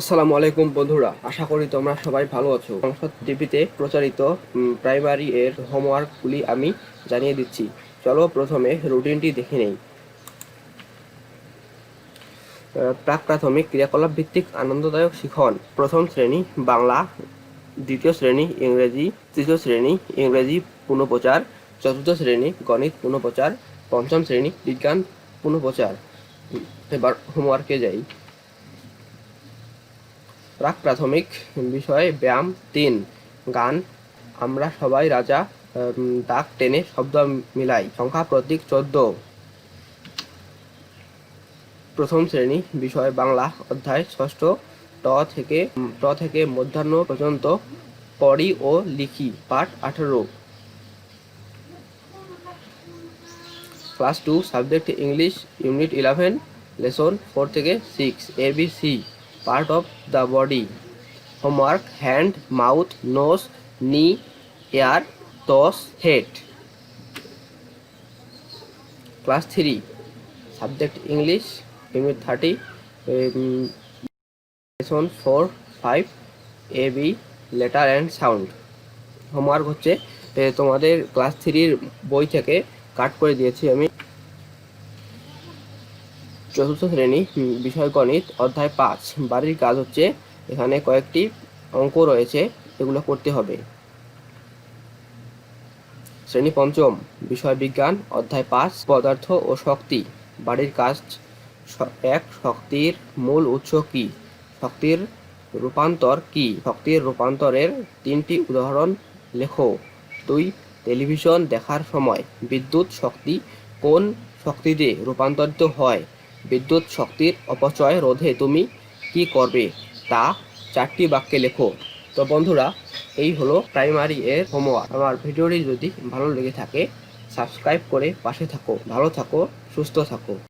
আসসালামু আলাইকুম বন্ধুরা, আশা করি তোমরা সবাই ভালো আছো। সংসদ টিভিতে প্রচারিত প্রাইমারি এর হোমওয়ার্কগুলি আমি জানিয়ে দিচ্ছি। চলো প্রথমে রুটিনটি দেখে নেই। প্রাক প্রাথমিক ক্রিয়াকলাপ ভিত্তিক আনন্দদায়ক শিখন। প্রথম শ্রেণি, বাংলা। দ্বিতীয় শ্রেণি, ইংরেজি। তৃতীয় শ্রেণি, ইংরেজি পুনঃপ্রচার। চতুর্থ শ্রেণি, গণিত পুনঃপ্রচার। পঞ্চম শ্রেণি, বিজ্ঞান পুনঃপ্রচার। এবার হোমওয়ার্কে যাই। প্রাক প্রাথমিক বিষয়ে, ব্যায়াম, তিন। গান, আমরা সবাই রাজা দাগ টেনে শব্দ মিলাই। সংখ্যা প্রতীক চোদ্দ। প্রথম শ্রেণি বিষয়, বাংলা অধ্যায় ষষ্ঠ। ট থেকে ট থেকে মধ্যাহ্ন পর্যন্ত পড়ি ও লিখি। পাঠ আঠেরো। Class two, subject English, unit eleven, lesson four থেকে six ABC part of the body homework hand mouth nose knee ear toes head class three subject English unit thirty lesson four five A B letter and sound homework হচ্ছে তোমাদের class থ্রির বই থেকে কাট করে দিয়েছি আমি। চতুর্থ শ্রেণি বিষয় গণিত, অধ্যায় পাঁচ। বাড়ির কাজ হচ্ছে এখানে কয়েকটি অঙ্ক রয়েছে, এগুলো করতে হবে। শ্রেণি পঞ্চম, বিষয় বিজ্ঞান, অধ্যায় পাঁচ, পদার্থ ও শক্তি। বাড়ির কাজ এক, শক্তির মূল উৎস কি? শক্তির রূপান্তর কি? শক্তির রূপান্তরের তিনটি উদাহরণ লেখো। দুই, টেলিভিশন দেখার সময় বিদ্যুৎ শক্তি কোন শক্তিতে রূপান্তরিত হয়? বিদ্যুৎ শক্তির অপচয় রোধে তুমি কি করবে? তা চারটি বাক্যে লেখো। তো বন্ধুরা, এই হলো প্রাইমারি এর হোমওয়ার্ক আমার ভিডিওটি যদি ভালো লেগে থাকে সাবস্ক্রাইব করে পাশে থাকো। ভালো থাকো, সুস্থ থাকো।